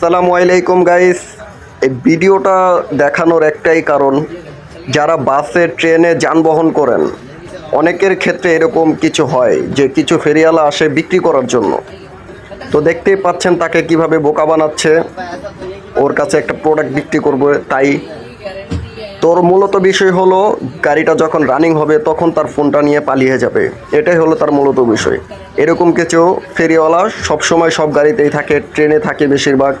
আসসালামু আলাইকুম গাইস এই ভিডিওটা দেখানোর একটাই কারণ, যারা বাসে, ট্রেনে যানবাহন করেন, অনেকের ক্ষেত্রে এরকম কিছু হয় যে কিছু ফেরিওয়ালা আসে বিক্রি করার জন্য। তো দেখতেই পাচ্ছেন তাকে কীভাবে বোকা বানাচ্ছে। ওর কাছে একটা প্রোডাক্ট বিক্রি করবে, তাই তোর মূলত বিষয় হলো, গাড়িটা যখন রানিং হবে, তখন তার ফোনটা নিয়ে পালিয়ে যাবে। এটাই হলো তার মূলত বিষয়। এরকম কিছু ফেরিওয়ালা সবসময় সব গাড়িতেই থাকে, ট্রেনে থাকে বেশিরভাগ।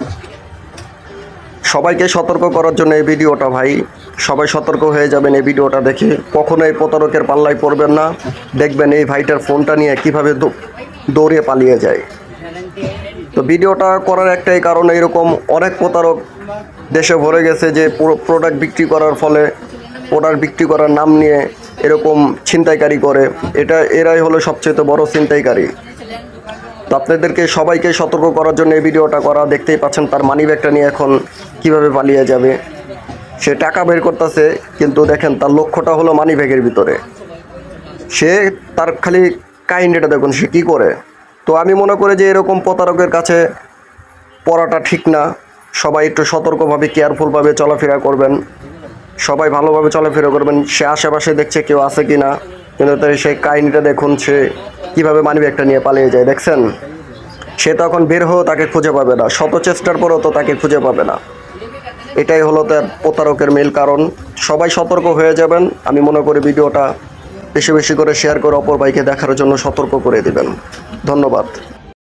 সবাইকে সতর্ক করার জন্য এই ভিডিওটা ভাই। সবাই সতর্ক হয়ে যাবেন এই ভিডিওটা দেখে। কখনো এই প্রতারকের পাল্লায় পড়বেন না। দেখবেন এই ভাইটার ফোনটা নিয়ে কীভাবে দৌড়ে পালিয়ে যায়। তো ভিডিওটা করার একটাই কারণ এরকম অনেক প্রতারক দেশে ভরে গেছে যে প্রোডাক্ট বিক্রি করার ফলে প্রোডাক্ট বিক্রি করার নাম নিয়ে এরকম ছিনতাইকারী করে, এটা এরাই হলো সবচেয়ে বড় ছিনতাইকারী। তো আপনাদেরকে সবাইকে সতর্ক করার জন্য এই ভিডিওটা করা, দেখতেই পাচ্ছেন তার মানি ব্যাগটা নিয়ে এখন কীভাবে পালিয়ে যাবে। সে টাকা বের করতেছে, কিন্তু দেখেন তার লক্ষ্যটা হলো মানি ব্যাগের ভিতরে। সে তার খালি কাহিনীটা দেখুন, সে কী করে? তো আমি মনে করি যে এরকম প্রতারকের কাছে পড়াটা ঠিক না। সবাই একটু সতর্কভাবে কেয়ারফুলভাবে চলাফেরা করবেন। সবাই ভালোভাবে চলাফেরা করবেন। সে আশেপাশে দেখছে কেউ আছে কি না কিন্তু তাই সেই কাহিনিটা দেখুন, সে কীভাবে মানি ব্যাগটা নিয়ে পালিয়ে যায়, দেখছেন? সে তখন বের হয়েও তাকে খুঁজে পাবে না। শত চেষ্টার পরেও তো তাকে খুঁজে পাবে না। এটাই হলো তার প্রতারকের মেল কারণ। সবাই সতর্ক হয়ে যাবেন। আমি মনে করি ভিডিওটা বেশি বেশি করে শেয়ার করে অপর ভাইকে দেখার জন্য সতর্ক করে দিবেন। ধন্যবাদ।